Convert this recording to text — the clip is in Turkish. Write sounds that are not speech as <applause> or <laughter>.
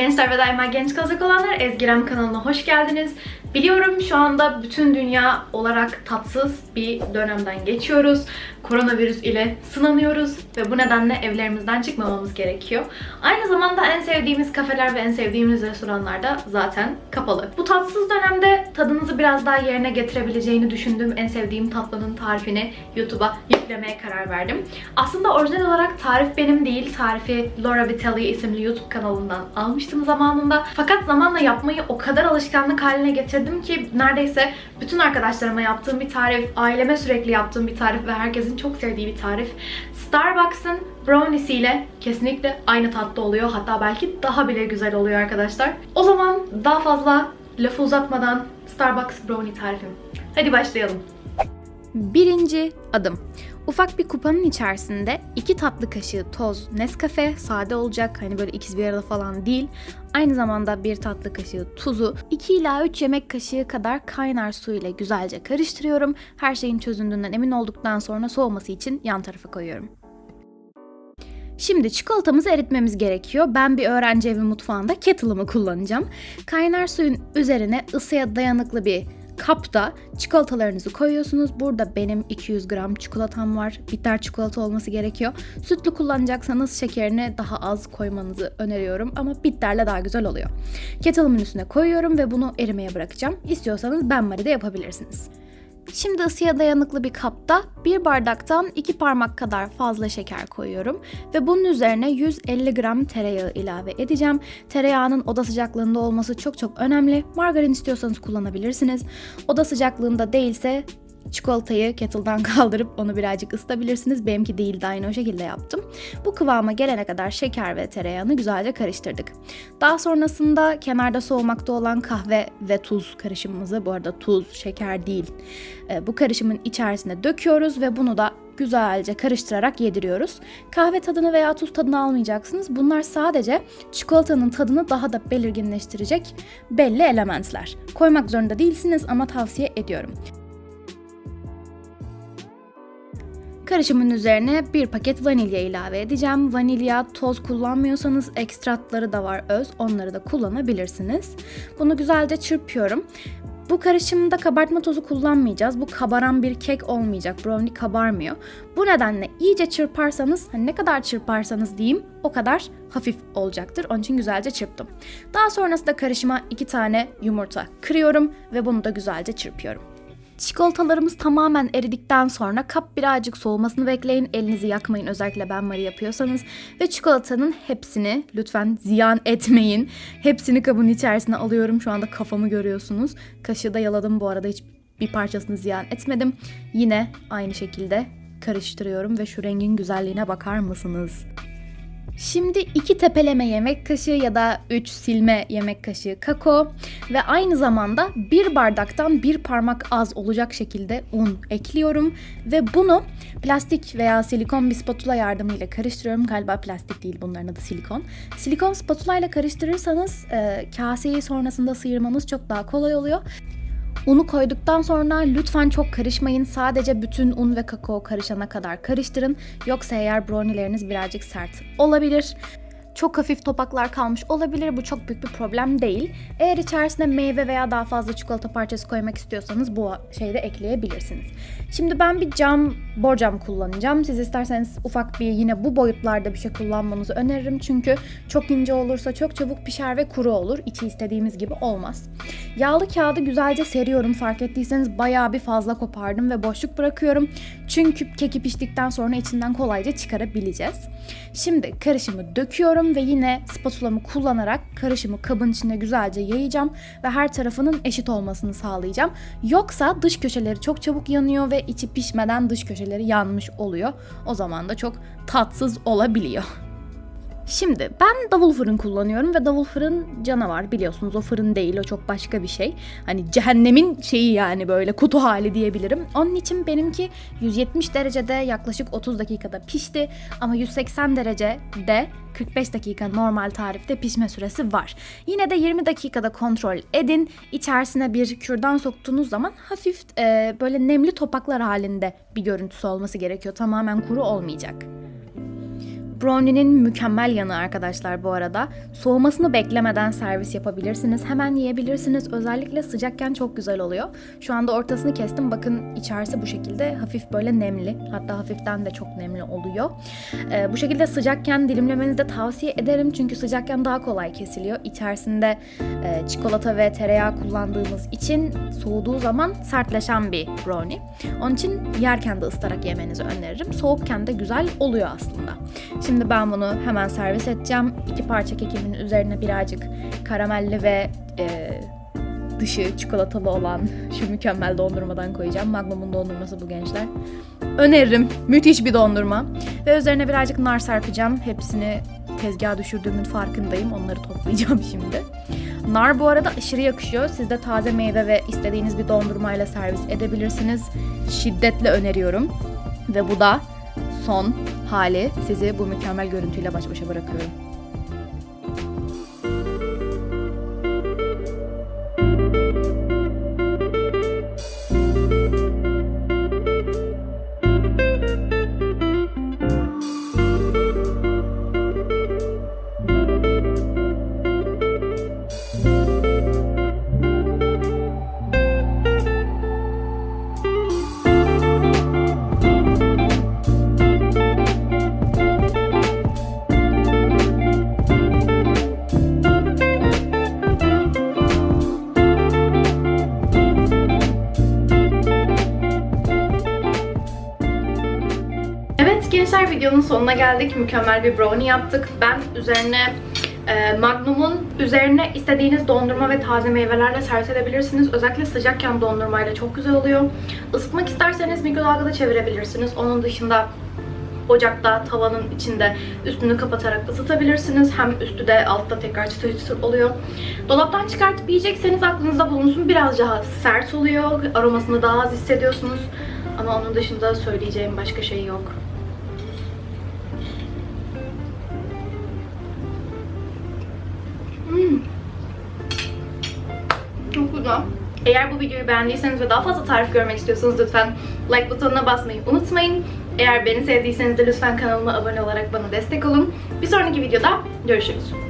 gençler ve daima genç kalacak olanlar Ezgirem kanalına hoş geldiniz. Biliyorum şu anda bütün dünya olarak tatsız bir dönemden geçiyoruz. Koronavirüs ile sınanıyoruz ve bu nedenle evlerimizden çıkmamamız gerekiyor. Aynı zamanda en sevdiğimiz kafeler ve en sevdiğimiz restoranlar da zaten kapalı. Bu tatsız dönemde tadınızı biraz daha yerine getirebileceğini düşündüğüm en sevdiğim tatlının tarifini YouTube'a yüklemeye karar verdim. Aslında orijinal olarak tarif benim değil, tarifi Laura Vitelli isimli YouTube kanalından almıştım zamanında. Fakat zamanla yapmayı o kadar alışkanlık haline getirdim ki neredeyse bütün arkadaşlarıma yaptığım bir tarif, aileme sürekli yaptığım bir tarif ve herkesin çok sevdiği bir tarif. Starbucks'ın browniesiyle kesinlikle aynı tatta oluyor. Hatta belki daha bile güzel oluyor arkadaşlar. O zaman daha fazla lafı uzatmadan Starbucks brownie tarifim. Hadi başlayalım. Birinci adım. Ufak bir kupanın içerisinde iki tatlı kaşığı toz Nescafe, sade olacak hani böyle ikisi bir arada falan değil. Aynı zamanda bir tatlı kaşığı tuzu, 2 ila 3 yemek kaşığı kadar kaynar su ile güzelce karıştırıyorum. Her şeyin çözündüğünden emin olduktan sonra soğuması için yan tarafa koyuyorum. Şimdi çikolatamızı eritmemiz gerekiyor. Ben bir öğrenci evi mutfağında kettle'ımı kullanacağım. Kaynar suyun üzerine ısıya dayanıklı bir kapta çikolatalarınızı koyuyorsunuz. Burada benim 200 gram çikolatam var. Bitter çikolata olması gerekiyor. Sütlü kullanacaksanız şekerini daha az koymanızı öneriyorum ama bitterle daha güzel oluyor. Kettle'ımın üstüne koyuyorum ve bunu erimeye bırakacağım. İstiyorsanız benmari de yapabilirsiniz. Şimdi ısıya dayanıklı bir kapta bir bardaktan iki parmak kadar fazla şeker koyuyorum ve bunun üzerine 150 gram tereyağı ilave edeceğim. Tereyağının oda sıcaklığında olması çok çok önemli. Margarin istiyorsanız kullanabilirsiniz. Oda sıcaklığında değilse çikolatayı kettle'dan <laughs> kaldırıp onu birazcık ısıtabilirsiniz. Benimki değildi aynı o şekilde yaptım. Bu kıvama gelene kadar şeker ve tereyağını güzelce karıştırdık. Daha sonrasında kenarda soğumakta olan kahve ve tuz karışımımızı bu arada tuz, şeker değil e, bu karışımın içerisine döküyoruz ve bunu da güzelce karıştırarak yediriyoruz. Kahve tadını veya tuz tadını almayacaksınız. Bunlar sadece çikolatanın tadını daha da belirginleştirecek belli elementler. Koymak zorunda değilsiniz ama tavsiye ediyorum. Karışımın üzerine bir paket vanilya ilave edeceğim. Vanilya toz kullanmıyorsanız ekstratları da var öz. Onları da kullanabilirsiniz. Bunu güzelce çırpıyorum. Bu karışımda kabartma tozu kullanmayacağız. Bu kabaran bir kek olmayacak. Brownie kabarmıyor. Bu nedenle iyice çırparsanız, hani ne kadar çırparsanız diyeyim o kadar hafif olacaktır. Onun için güzelce çırptım. Daha sonrasında karışıma iki tane yumurta kırıyorum ve bunu da güzelce çırpıyorum. Çikolatalarımız tamamen eridikten sonra kap birazcık soğumasını bekleyin. Elinizi yakmayın özellikle ben Marie yapıyorsanız. Ve çikolatanın hepsini lütfen ziyan etmeyin. Hepsini kabın içerisine alıyorum. Şu anda kafamı görüyorsunuz. Kaşığı da yaladım bu arada hiç bir parçasını ziyan etmedim. Yine aynı şekilde karıştırıyorum ve şu rengin güzelliğine bakar mısınız? Şimdi iki tepeleme yemek kaşığı ya da 3 silme yemek kaşığı kakao ve aynı zamanda bir bardaktan bir parmak az olacak şekilde un ekliyorum ve bunu plastik veya silikon bir spatula yardımıyla karıştırıyorum. Galiba plastik değil bunların adı silikon. Silikon spatula ile karıştırırsanız e, kaseyi sonrasında sıyırmanız çok daha kolay oluyor. Unu koyduktan sonra lütfen çok karışmayın. Sadece bütün un ve kakao karışana kadar karıştırın. Yoksa eğer brownie'leriniz birazcık sert olabilir. Çok hafif topaklar kalmış olabilir. Bu çok büyük bir problem değil. Eğer içerisine meyve veya daha fazla çikolata parçası koymak istiyorsanız bu şeyi de ekleyebilirsiniz. Şimdi ben bir cam borcam kullanacağım. Siz isterseniz ufak bir yine bu boyutlarda bir şey kullanmanızı öneririm. Çünkü çok ince olursa çok çabuk pişer ve kuru olur. İçi istediğimiz gibi olmaz. Yağlı kağıdı güzelce seriyorum. Fark ettiyseniz bayağı bir fazla kopardım ve boşluk bırakıyorum. Çünkü keki piştikten sonra içinden kolayca çıkarabileceğiz. Şimdi karışımı döküyorum ve yine spatulamı kullanarak karışımı kabın içinde güzelce yayacağım ve her tarafının eşit olmasını sağlayacağım. Yoksa dış köşeleri çok çabuk yanıyor ve içi pişmeden dış köşeleri yanmış oluyor. O zaman da çok tatsız olabiliyor. <laughs> Şimdi ben davul fırın kullanıyorum ve davul fırın canavar biliyorsunuz o fırın değil o çok başka bir şey. Hani cehennemin şeyi yani böyle kutu hali diyebilirim. Onun için benimki 170 derecede yaklaşık 30 dakikada pişti ama 180 derecede 45 dakika normal tarifte pişme süresi var. Yine de 20 dakikada kontrol edin. İçerisine bir kürdan soktuğunuz zaman hafif e, böyle nemli topaklar halinde bir görüntüsü olması gerekiyor. Tamamen kuru olmayacak. Brownie'nin mükemmel yanı arkadaşlar bu arada. Soğumasını beklemeden servis yapabilirsiniz. Hemen yiyebilirsiniz. Özellikle sıcakken çok güzel oluyor. Şu anda ortasını kestim. Bakın içerisi bu şekilde hafif böyle nemli. Hatta hafiften de çok nemli oluyor. Ee, bu şekilde sıcakken dilimlemenizi de tavsiye ederim. Çünkü sıcakken daha kolay kesiliyor. İçerisinde e, çikolata ve tereyağı kullandığımız için soğuduğu zaman sertleşen bir brownie. Onun için yerken de ısıtarak yemenizi öneririm. Soğukken de güzel oluyor aslında. Şimdi ben bunu hemen servis edeceğim. İki parça kekimin üzerine birazcık karamelli ve e, dışı çikolatalı olan şu mükemmel dondurmadan koyacağım. Magnum'un dondurması bu gençler. Öneririm. Müthiş bir dondurma. Ve üzerine birazcık nar serpeceğim. Hepsini tezgaha düşürdüğümün farkındayım. Onları toplayacağım <laughs> şimdi. Nar bu arada aşırı yakışıyor. Siz de taze meyve ve istediğiniz bir dondurmayla servis edebilirsiniz. Şiddetle öneriyorum. Ve bu da son hali. Sizi bu mükemmel görüntüyle baş başa bırakıyorum. Gençler videonun sonuna geldik. Mükemmel bir brownie yaptık. Ben üzerine e, Magnum'un üzerine istediğiniz dondurma ve taze meyvelerle servis edebilirsiniz. Özellikle sıcakken dondurmayla çok güzel oluyor. Isıtmak isterseniz mikrodalgada çevirebilirsiniz. Onun dışında ocakta, tavanın içinde üstünü kapatarak ısıtabilirsiniz. Hem üstü de altta tekrar çıtır çıtır oluyor. Dolaptan çıkartıp yiyecekseniz aklınızda bulunsun. Biraz daha sert oluyor. Aromasını daha az hissediyorsunuz. Ama onun dışında söyleyeceğim başka şey yok. Eğer bu videoyu beğendiyseniz ve daha fazla tarif görmek istiyorsanız lütfen like butonuna basmayı unutmayın. Eğer beni sevdiyseniz de lütfen kanalıma abone olarak bana destek olun. Bir sonraki videoda görüşürüz.